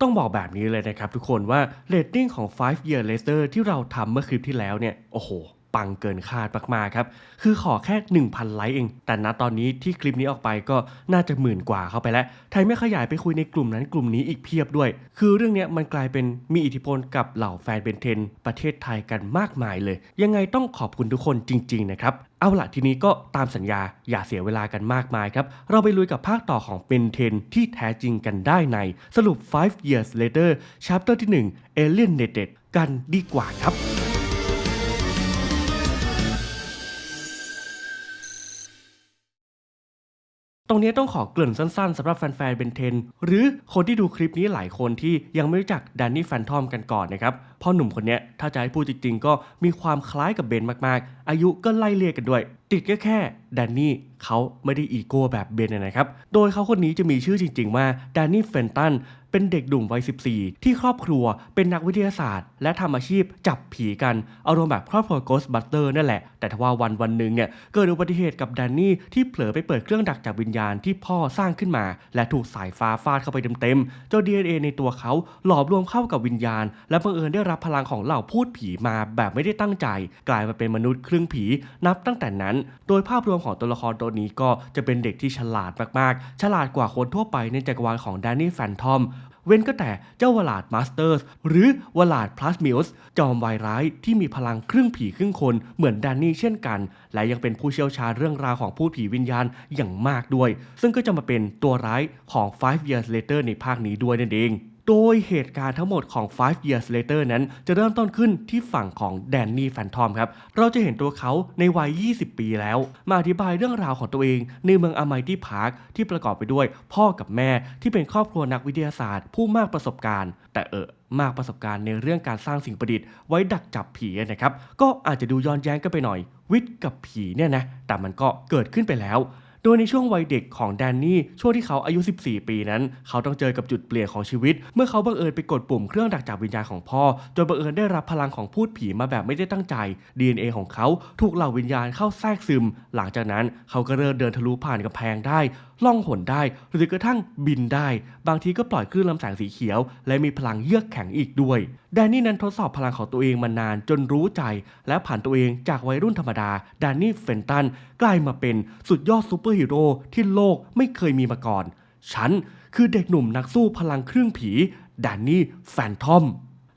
ต้องบอกแบบนี้เลยนะครับทุกคนว่าเรตติ้งของ 5 Year Later ที่เราทำเมื่อคลิปที่แล้วเนี่ย โอ้โห ปังเกินคาดมากๆครับ คือขอแค่ 1,000 ไลค์เอง แต่ณตอนนี้ที่คลิปนี้ออกไปก็น่าจะหมื่นกว่าเข้าไปแล้ว ไทยไม่ขยายไปคุยในกลุ่มนั้นกลุ่มนี้อีกเพียบด้วย คือเรื่องนี้มันกลายเป็นมีอิทธิพลกับเหล่าแฟนเบนเทน ประเทศไทยกันมากมายเลย ยังไงต้องขอบคุณทุกคนจริง ๆ นะครับเอาละทีนี้ก็ตามสัญญาอย่าเสียเวลากันมากมายครับ เราไปลุยกับภาคต่อของเบนเทนที่แท้จริงกันได้ใน สรุป 5 years later chapter ที่ 1 alienated กันดีกว่าครับ ตรงนี้ต้องขอเกริ่นสั้นๆสำหรับแฟนๆเบนเทน หรือคนที่ดูคลิปนี้หลายคนที่ยังไม่รู้จักแดนนี่แฟนทอมกันก่อนนะครับพ่อหนุ่มคนนี้ถ้าจะให้พูดจริงๆ ก็มีความคล้ายกับเบนมากๆ อายุก็ไล่เลี่ยกันด้วย ติดก็แค่แดนนี่เขาไม่ได้อีโก้แบบเบนนะครับ โดยเขาคนนี้จะมีชื่อจริงๆว่าแดนนี่เฟนตันเป็นเด็กดุ่มวัย 14 ที่ครอบครัวเป็นนักวิทยาศาสตร์ และทำอาชีพจับผีกันเอารมณ์แบบครอบครัว Ghostbuster นั่นแหละ แต่ทว่าวันวันหนึ่งเนี่ยเกิดอุบัติเหตุกับแดนนี่ที่เผลอไปเปิดเครื่องดักจับวิญญาณที่พ่อสร้างขึ้นมา และถูกสายฟ้าฟาดเข้าไปเต็มๆเจ้า DNA ในตัวเขาหลอมรวมเข้ากับวิญญาณ และบังเอิญได้รับพลังของเหล่าพูดผีมาแบบไม่ได้ตั้งใจ กลายมาเป็นมนุษย์ครึ่งผี นับตั้งแต่นั้น โดยภาพรวมของตัวละครตัวนี้ก็จะเป็นเด็กที่ฉลาดมากๆ ฉลาดกว่าคนทั่วไปในจักรวาลของแดนนี่แฟนทอมเว้นก็แต่เจ้าวลาดมาสเตอร์สหรือวลาดพลัสมิลส์จอมวายร้ายที่มีพลังครึ่งผีครึ่งคนเหมือนแดนนี่เช่นกัน และยังเป็นผู้เชี่ยวชาญเรื่องราวของผู้ผีวิญญาณอย่างมากด้วย ซึ่งก็จะมาเป็นตัวร้ายของ5 years later ในภาคนี้ด้วยนั่นเอง โดยเหตุการณ์ทั้งหมดของ 5 years later นั้น จะเริ่มต้นขึ้นที่ฝั่งของแดนนี่แฟนทอมครับ เราจะเห็นตัวเขาในวัย 20 ปีแล้ว มาอธิบายเรื่องราวของตัวเอง ในเมืองอ m ม t ตี้พาร์คที่ประกอบไปด้วย พ่อกับแม่ที่เป็นครอบครัวนักวิทยาศาสตร์ ผู้มากประสบการณ์ แต่เออมากประสบการณ์ในเรื่องการสร้างสิ่งประดิษฐ์ไว้ดักจับผีนะครับ ก็อาจจะดูย้อนแย้งกันไปหน่อย วิทย์กับผีเนี่ยนะ แต่มันก็เกิดขึ้นไปแล้ว โดยในช่วงวัยเด็กของแดนนี่ช่วงที่เขาอายุ 14 ปีนั้น เขาต้องเจอกับจุดเปลี่ยนของชีวิต เมื่อเขาบังเอิญไปกดปุ่มเครื่องดักจับวิญญาณของพ่อจนบังเอิญได้รับพลังของพูดผีมาแบบไม่ได้ตั้งใจ DNA ของเขาถูกเหล่าวิญญาณเข้าแทรกซึม หลังจากนั้นเขาก็เริ่มเดินทะลุผ่านกำแพงได้ ล่องหนได้ หรือกระทั่งบินได้ บางทีก็ปล่อยคลื่นลำแสงสีเขียว และมีพลังเยือกแข็งอีกด้วย แดนนี่นั้นทดสอบพลังของตัวเองมานานจนรู้ใจ และผ่านตัวเองจากวัยรุ่นธรรมดาแดนนี่เฟนตันกลายมาเป็นสุดยอดซูเปอร์ฮีโร่ที่โลกไม่เคยมีมาก่อน ฉันคือเด็กหนุ่มนักสู้พลังเครึ่องผีแดนนี่แฟนทอม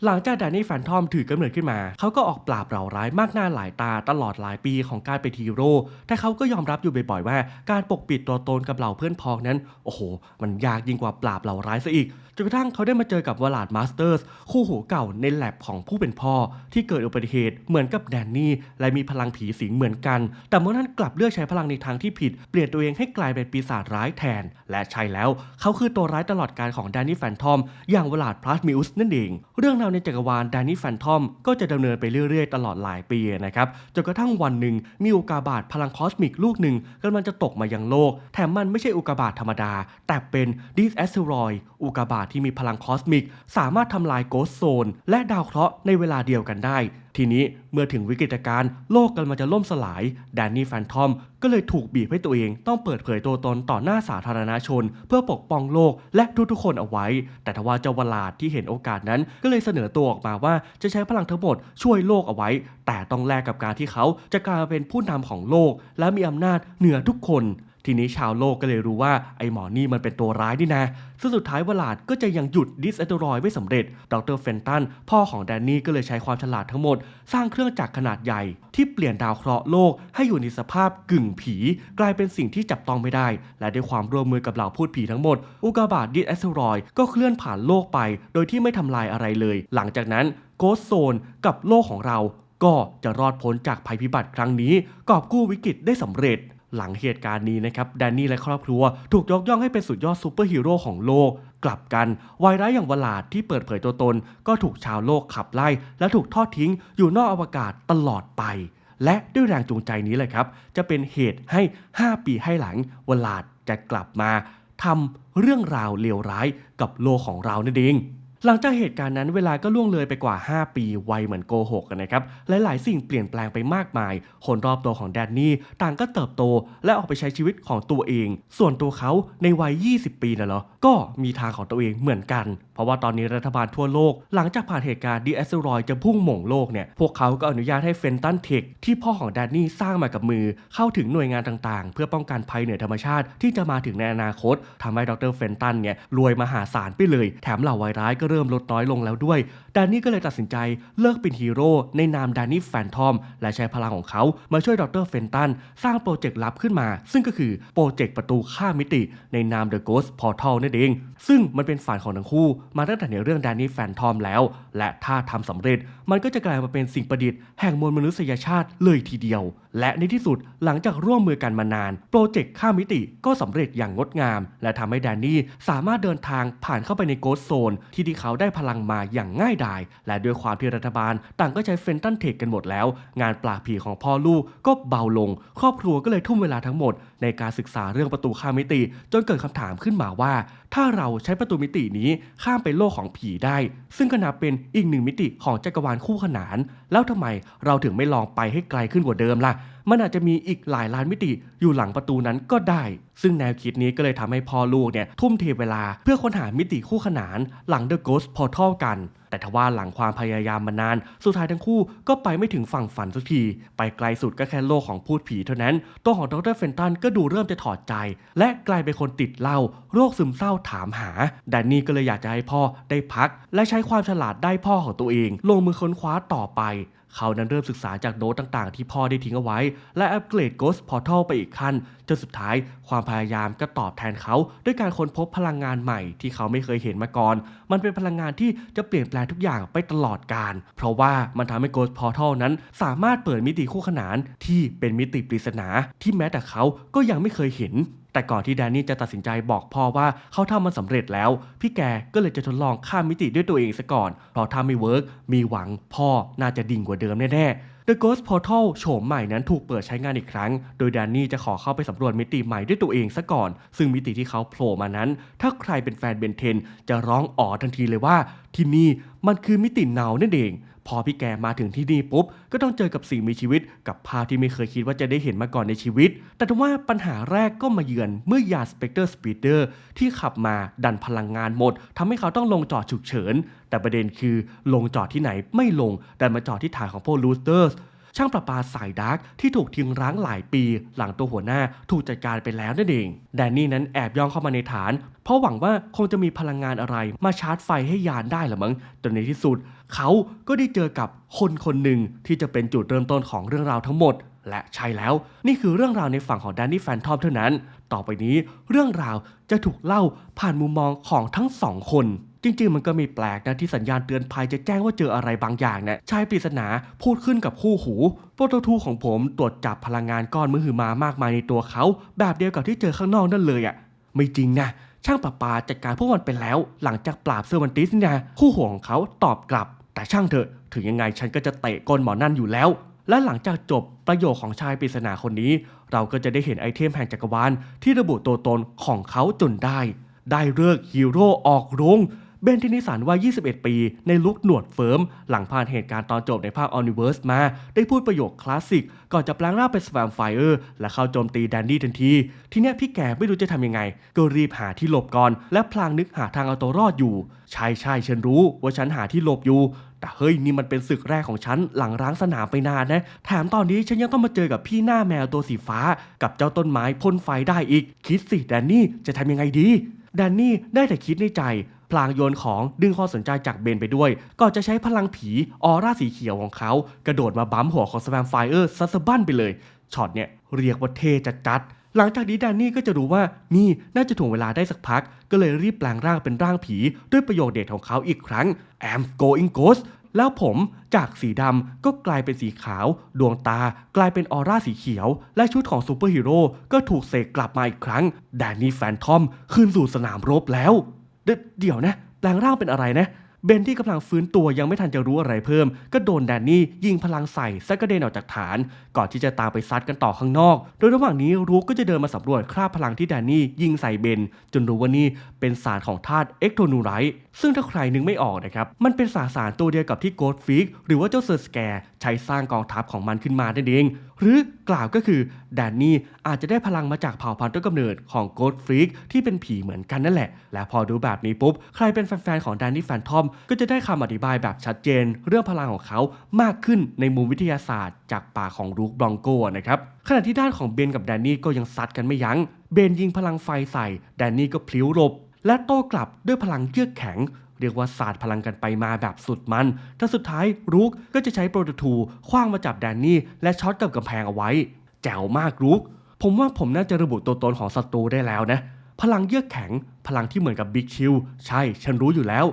หลังจากแดนนี่แฟนทอมถือกำเนิดขึ้นมา เขาก็ออกปราบเหล่าร้ายมากหน้าหลายตาตลอดหลายปีของการเป็นฮีโร่ แต่เขาก็ยอมรับอยู่บ่อยๆว่า การปกปิดตัวตนกับเหล่าเพื่อนพ้องนั้น โอ้โห มันยากยิ่งกว่าปราบเหล่าร้ายซะอีก จนกระทั่งเขาได้มาเจอกับวลาดมาสเตอร์ส คู่หูเก่าในแลบของผู้เป็นพ่อ ที่เกิดอุบัติเหตุเหมือนกับแดนนี่และมีพลังผีสิงเหมือนกัน แต่เมื่อนั้นกลับเลือกใช้พลังในทางที่ผิด เปลี่ยนตัวเองให้กลายเป็นปีศาจร้ายแทน และใช่แล้ว เขาคือตัวร้ายตลอดการของแดนนี่แฟนทอม อย่างวลาดพลัสมิอุสนั่นเอง เรื่องราวในจักรวาลแดนนี่แฟนทอมก็จะดำเนินไปเรื่อยๆ ตลอดหลายปีนะครับจนกระทั่งวันหนึ่งมีอุกกาบาตพลังคอสมิกลูกหนึ่งกำลังจะตกมายังโลก แถมมันไม่ใช่อุกกาบาตธรรมดา แต่เป็นดิสแอสเทรอยอุกกาบาตที่มีพลังคอสมิก สามารถทำลายโกสโซน และดาวเคราะห์ในเวลาเดียวกันได้ทีนี้เมื่อถึงวิกฤตการณ์โลกกำลังจะล่มสลายแดนนี่แฟนทอมก็เลยถูกบีบให้ตัวเองต้องเปิดเผยตัวตนต่อหน้าสาธารณชน เพื่อปกป้องโลกและทุกๆคนเอาไว้ แต่ทว่าเจ้าวลาดที่เห็นโอกาสนั้นก็เลยเสนอตัวออกมาว่าจะใช้พลังทั้งหมดช่วยโลกเอาไว้ แต่ต้องแลกกับการที่เขาจะกลายเป็นผู้นำของโลก และมีอำนาจเหนือทุกคน ทีนี้ชาวโลกก็เลยรู้ว่าไอ้หมอนี่มันเป็นตัวร้ายนี่นะ ซึ่งสุดท้ายวลาดก็จะยังหยุดดิสแอตรอยไม่สำเร็จ ดรเฟนตัน พ่อของแดนนี่ก็เลยใช้ความฉลาดทั้งหมด สร้างเครื่องจักรขนาดใหญ่ ที่เปลี่ยนดาวเคราะห์โลกให้อยู่ในสภาพกึ่งผี กลายเป็นสิ่งที่จับต้องไม่ได้ และด้วยความร่วมมือกับเหล่าพูดผีทั้งหมด อุกกาบาตดิสแอตรอยก็เคลื่อนผ่านโลกไป โดยที่ไม่ทำลายอะไรเลย หลังจากนั้นโกสโซนกับโลกของเราก็จะรอดพ้นจากภัยพิบัติครั้งนี้ กอบกู้วิกฤตได้สำเร็จ หลังเหตุการณ์นี้นะครับแดนนี่และครอบครัว ถูกยกย่องให้เป็นสุดยอดซูเปอร์ฮีโร่ของโลก กลับกันวายร้ายอย่างวลาดที่เปิดเผยตัวตน ก็ถูกชาวโลกขับไล่ และถูกทอดทิ้งอยู่นอกอวกาศตลอดไป และด้วยแรงจูงใจนี้เลยครับ จะเป็นเหตุให้ 5 ปีให้หลังวลาดจะกลับมาทำเรื่องราวเลวร้ายกับโลกของเรานั่นเอง หลังจากเหตุการณ์นั้นเวลาก็ล่วงเลยไปกว่า 5 ปีไวเหมือนโกหกนะครับหลายๆ สิ่งเปลี่ยนแปลงไปมากมาย คนรอบตัวของแดนนี่ต่างก็เติบโต และออกไปใช้ชีวิตของตัวเอง ส่วนตัวเขาในวัย 20 ปีน่ะเหรอ ก็มีทางของตัวเองเหมือนกัน เพราะว่าตอนนี้รัฐบาลทั่วโลก หลังจากผ่านเหตุการณ์ดีแอสซรอยจะพุ่งหม่งโลกเนี่ยพวกเขาก็อนุญาตให้เฟนตันเทคที่พ่อของแดนนี่สร้างมากับมือ เข้าถึงหน่วยงานต่างๆ เพื่อป้องกันภัยเหนือธรรมชาติที่จะมาถึงในอนาคตทำให้ดรเฟนตันเนี่ยรวยมหาศาลไปเลย แถมเหล่าไวร้ายก็เริ่มลดน้อยลงแล้วด้วยแดนนี่ก็เลยตัดสินใจเลิกเป็นฮีโร่ในนามแดนนี่แฟนทอม และใช้พลังของเขามาช่วยดรเฟนตันสร้างโปรเจกต์ลับขึ้นมา ซึ่งก็คือโปรเจกต์ประตูข้ามมิติ ในนาม The Ghost Portal นั่นเอง ซึ่งมันเป็นฝันของทั้งคู่ มาตั้งแต่ในเรื่องแดนนี่แฟนทอมแล้ว และถ้าทำสำเร็จมันก็จะกลายมาเป็นสิ่งประดิษฐ์แห่งมวลมนุษยชาติเลยทีเดียว และในที่สุดหลังจากร่วมมือกันมานาน โปรเจกต์ข้ามมิติก็สำเร็จอย่างงดงาม และทำให้แดนนี่สามารถเดินทางผ่านเข้าไปในโกสโซนที่ที่เขาได้พลังมาอย่างง่ายดาย และด้วยความที่รัฐบาล ต่างก็ใช้เฟนตันเทคกันหมดแล้ว งานปราบผีของพ่อลูกก็เบาลง ครอบครัวก็เลยทุ่มเวลาทั้งหมด ในการศึกษาเรื่องประตูข้ามมิติ จนเกิดคำถามขึ้นมาว่า ถ้าเราใช้ประตูมิตินี้ข้ามไปโลกของผีได้ ซึ่งก็นับเป็นอีกหนึ่งมิติของจักรวาลคู่ขนาน แล้วทำไมเราถึงไม่ลองไปให้ไกลขึ้นกว่าเดิมล่ะมันอาจจะมีอีกหลายล้านมิติอยู่หลังประตูนั้นก็ได้ ซึ่งแนวคิดนี้ก็เลยทำให้พ่อลูกเนี่ยทุ่มเทเวลาเพื่อค้นหามิติคู่ขนานหลัง The Ghost Portal กัน แต่ทว่าหลังความพยายามมานาน สุดท้ายทั้งคู่ก็ไปไม่ถึงฝั่งฝันสักที ไปไกลสุดก็แค่โลกของพูดผีเท่านั้น ตัวของดรเฟนตันก็ดูเริ่มจะถอดใจ และกลายเป็นคนติดเหล้าโรคซึมเศร้าถามหาแดนนี่ก็เลยอยากจะให้พ่อได้พัก และใช้ความฉลาดได้พ่อของตัวเอง ลงมือค้นคว้าต่อไป เขานั้นเริ่มศึกษาจากโน้ตต่างๆ ที่พ่อได้ทิ้งเอาไว้ และอัปเกรด Ghost Portal ไปอีกขั้น จนสุดท้ายความพยายามก็ตอบแทนเขา ด้วยการค้นพบพลังงานใหม่ที่เขาไม่เคยเห็นมาก่อน มันเป็นพลังงานที่จะเปลี่ยนแปลงทุกอย่างไปตลอดกาลเพราะว่ามันทำให้ Ghost Portal นั้นสามารถเปิดมิติคู่ขนานที่เป็นมิติปริศนาที่แม้แต่เขาก็ยังไม่เคยเห็น แต่ก่อนที่แดนนี่จะตัดสินใจบอกพ่อว่าเขาทำมันสำเร็จแล้ว พี่แกก็เลยจะทดลองข้ามมิติด้วยตัวเองซะก่อน เพราะถ้าไม่เวิร์กมีหวังพ่อน่าจะดิ่งกว่าเดิมแน่ๆ The Ghost Portal โฉมใหม่นั้นถูกเปิดใช้งานอีกครั้ง โดยแดนนี่จะขอเข้าไปสำรวจมิติใหม่ด้วยตัวเองซะก่อน ซึ่งมิติที่เขาโผล่มานั้น ถ้าใครเป็นแฟนเบนเทน จะร้องอ๋อทันทีเลยว่าที่นี่ มันคือมิติเนานั่นเอง พอพี่แกมาถึงที่นี่ปุ๊บ ก็ต้องเจอกับสิ่งมีชีวิต กับภาพที่ไม่เคยคิดว่าจะได้เห็นมาก่อนในชีวิต แต่ทว่าปัญหาแรกก็มาเยือนเมื่อยานสเปกเตอร์สปีดเดอร์ที่ขับมาดันพลังงานหมดทำให้เขาต้องลงจอดฉุกเฉิน แต่ประเด็นคือลงจอดที่ไหนไม่ลงแต่มาจอดที่ฐานของพวกลูสเตอร์ส ช่างประปาสายดาร์กที่ถูกทิ้งร้างหลายปี หลังตัวหัวหน้าถูกจัดการไปแล้วนั่นเองแดนนี่นั้นแอบย่องเข้ามาในฐาน เพราะหวังว่าคงจะมีพลังงานอะไรมาชาร์จไฟให้ยานได้ละมั้งจนในที่สุด เขาก็ได้เจอกับคนคนหนึ่งที่จะเป็นจุดเริ่มต้นของเรื่องราวทั้งหมด และใช่แล้ว นี่คือเรื่องราวในฝั่งของแดนนี่แฟนทอมเท่านั้น ต่อไปนี้เรื่องราวจะถูกเล่าผ่านมุมมองของทั้งสองคน จริงๆ มันก็มีแปลกนะที่สัญญาณเตือนภัยจะแจ้งว่าเจออะไรบางอย่างเนี่ยชายปริศนาพูดขึ้นกับคู่หูโปรโตทูของผมตรวจจับพลังงานก้อนมือหือมามากมายในตัวเขา แบบเดียวกับที่เจอข้างนอกนั่นเลยอะ่ะไม่จริงนะช่างประปาจัดการพวกมันไปแล้ว หลังจากปราบเซอร์วันติสนี่นะคู่หูของเขาตอบกลับ แต่ช่างเถอะ ถึงยังไงฉันก็จะเตะก้นหมอนั่นอยู่แล้ว และหลังจากจบประโยคของชายปริศนาคนนี้ เราก็จะได้เห็นไอเทมแห่งจักรวาลที่ระบุตัวตนของเขาจนได้ ได้เลิกฮีโร่ออกโรง เบนเทนิสันวัย 21 ปี ในลุคหนวดเฟิร์ม หลังผ่านเหตุการณ์ตอนจบในภาคออนิเวิร์สมา ได้พูดประโยคคลาสสิก ก่อนจะแปลงร่างเป็นสแวมไฟเออร์และเข้าโจมตีแดนดี้ทันที ทีเนี้ยพี่แกไม่รู้จะทำยังไง ก็รีบหาที่หลบก่อน และพลางนึกหาทางเอาตัวรอดอยู่ ใช่ใช่ฉันรู้ว่าฉันหาที่หลบอยู่แต่เฮ้ยนี่มันเป็นศึกแรกของฉันหลังร้างสนามไปนานนะ แถมตอนนี้ฉันยังต้องมาเจอกับพี่หน้าแมวตัวสีฟ้า กับเจ้าต้นไม้พ่นไฟได้อีก คิดสิแดนนี่จะทำยังไงดีแดนนี่ได้แต่คิดในใจ พลางโยนของดึงความสนใจจากเบนไปด้วย ก่อนจะใช้พลังผีออร่าสีเขียวของเขา กระโดดมาบั๊มหัวของสแวมไฟเออร์ซัสบั้นไปเลยช็อตเนี่ยเรียกว่าเทจัดจัดหลังจากนี้แดนนี่ก็จะรู้ว่านี่น่าจะถ่วงเวลาได้สักพัก ก็เลยรีบแปลงร่างเป็นร่างผี ด้วยประโยคเด็ดของเขาอีกครั้ง I'm going ghost แล้วผมจากสีดำก็กลายเป็นสีขาว ดวงตากลายเป็นออร่าสีเขียว และชุดของซูเปอร์ฮีโร่ก็ถูกเสกกลับมาอีกครั้งแดนนี่แฟนทอมคืนสู่สนามรบแล้ว เดี๋ยวนะแปลงร่างเป็นอะไรนะเบนที่กำลังฟื้นตัวยังไม่ทันจะรู้อะไรเพิ่ม ก็โดนแดนนี่ยิงพลังใส่ซะกระเด็นออกจากฐาน ก่อนที่จะตามไปซัดกันต่อข้างนอก โดยระหว่างนี้รูกก็จะเดินมาสำรวจคราบพลังที่แดนนี่ยิงใส่เบน จนรู้ว่านี่เป็นสารของธาตุเอ็กโทนูไรต์ซึ่งถ้าใครนึกไม่ออกนะครับ มันเป็นสารสารตัวเดียวกับที่โกดฟิกหรือว่าเจ้าเซอร์สแกร์ใช้สร้างกองทัพของมันขึ้นมานั่นเอง หรือกล่าวก็คือแดนนี่อาจจะได้พลังมาจากเผ่าพันธุ์ต้นกำเนิดของโกดฟรีกที่เป็นผีเหมือนกันนั่นแหละ และพอดูแบบนี้ปุ๊บ ใครเป็นแฟนๆของแดนนี่แฟนทอม ก็จะได้คำอธิบายแบบชัดเจน เรื่องพลังของเขามากขึ้นในมุมวิทยาศาสตร์ จากปากของรูคบรองโกนะครับขณะที่ด้านของเบนกับแดนนี่ก็ยังซัดกันไม่ยัง้งเบนยิงพลังไฟใส่แดนนี่ก็พลิ้วหลบและโต้กลับด้วยพลังเยือกแข็ง เรียกว่าสาดพลังกันไปมาแบบสุดมัน แต่สุดท้ายรูคก็จะใช้โปรโตทูคว้างมาจับแดนนี่และช็อตกับกำแพงเอาไว้ แจ๋วมากรูคผมว่าผมน่าจะระบุตัวตนของศัตรูได้แล้วนะ พลังเยือกแข็ง พลังที่เหมือนกับบิ๊กชิลใช่ ฉันรู้อยู่แล้ว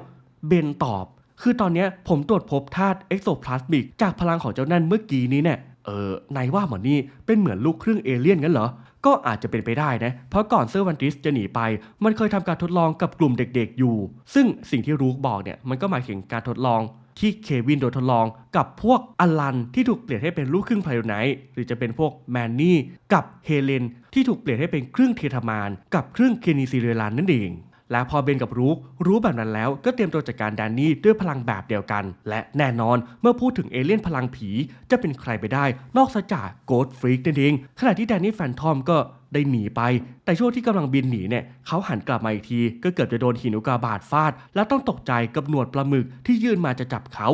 เบนตอบ คือตอนนี้ผมตรวจพบธาตุเอ็กโซพลาสมิกจากพลังของเจ้านั่นเมื่อกี้นี้เนี่ย เออนายว่าหมอนี่เป็นเหมือนลูกครึ่งเอเลี่ยนงั้นเหรอ ก็อาจจะเป็นไปได้นะ เพราะก่อนเซอร์วันติสจะหนีไป มันเคยทำการทดลองกับกลุ่มเด็กๆอยู่ ซึ่งสิ่งที่รูคบอกเนี่ยมันก็หมายถึงการทดลองที่เควินโดนทดลองกับพวกอลันที่ถูกเปลี่ยนให้เป็นลูกครึ่งไพโอไนท์หรือจะเป็นพวกแมนนี่กับเฮเลนที่ถูกเปลี่ยนให้เป็นครึ่งเททามานกับครึ่งเคนิซิเรลันนั่นเอง และพอเบนกับรูครู้แบบนั้นแล้วก็เตรียมตัวจัดการแดนนี่ด้วยพลังแบบเดียวกัน และแน่นอนเมื่อพูดถึงเอเลี่ยนพลังผีจะเป็นใครไปได้ นอกจากโกดฟรีกนั่นเองขณะที่แดนนี่แฟนทอมก็ได้หนีไป แต่ช่วงที่กำลังบินหนีเนี่ยเขาหันกลับมาอีกที ก็เกือบจะโดนหินอุกกาบาตฟาด และต้องตกใจกับหนวดปลาหมึกที่ยื่นมาจะจับเขา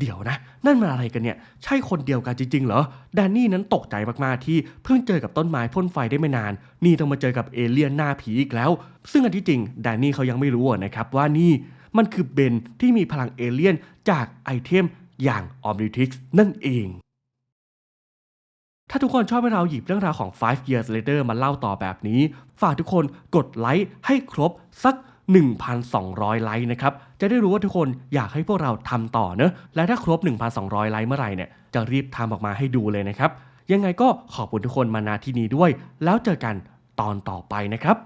เดี๋ยวนะ นั่นมันอะไรกันเนี่ย ใช่คนเดียวกันจริงๆเหรอแดนนี่นั้นตกใจมากๆที่เพิ่งเจอกับต้นไม้พ่นไฟได้ไม่นาน นี่ต้องมาเจอกับเอเลี่ยนหน้าผีอีกแล้ว ซึ่งอันที่จริงแดนนี่เขายังไม่รู้นะครับว่านี่มันคือเบนที่มีพลังเอเลี่ยนจากไอเทมอย่างออมนิทิกนั่นเอง ถ้าทุกคนชอบให้เราหยิบเรื่องราวของ 5 years later มาเล่าต่อแบบนี้ ฝากทุกคนกดไลค์ให้ครบสัก 1,200 ไลค์นะครับ จะได้รู้ว่าทุกคนอยากให้พวกเราทำต่อเนอะและถ้าครบ 1,200 ไลค์เมื่อไหร่เนี่ยจะรีบทำออกมาให้ดูเลยนะครับ ยังไงก็ขอบคุณทุกคนมานาที่นี้ด้วย แล้วเจอกันตอนต่อไปนะครับ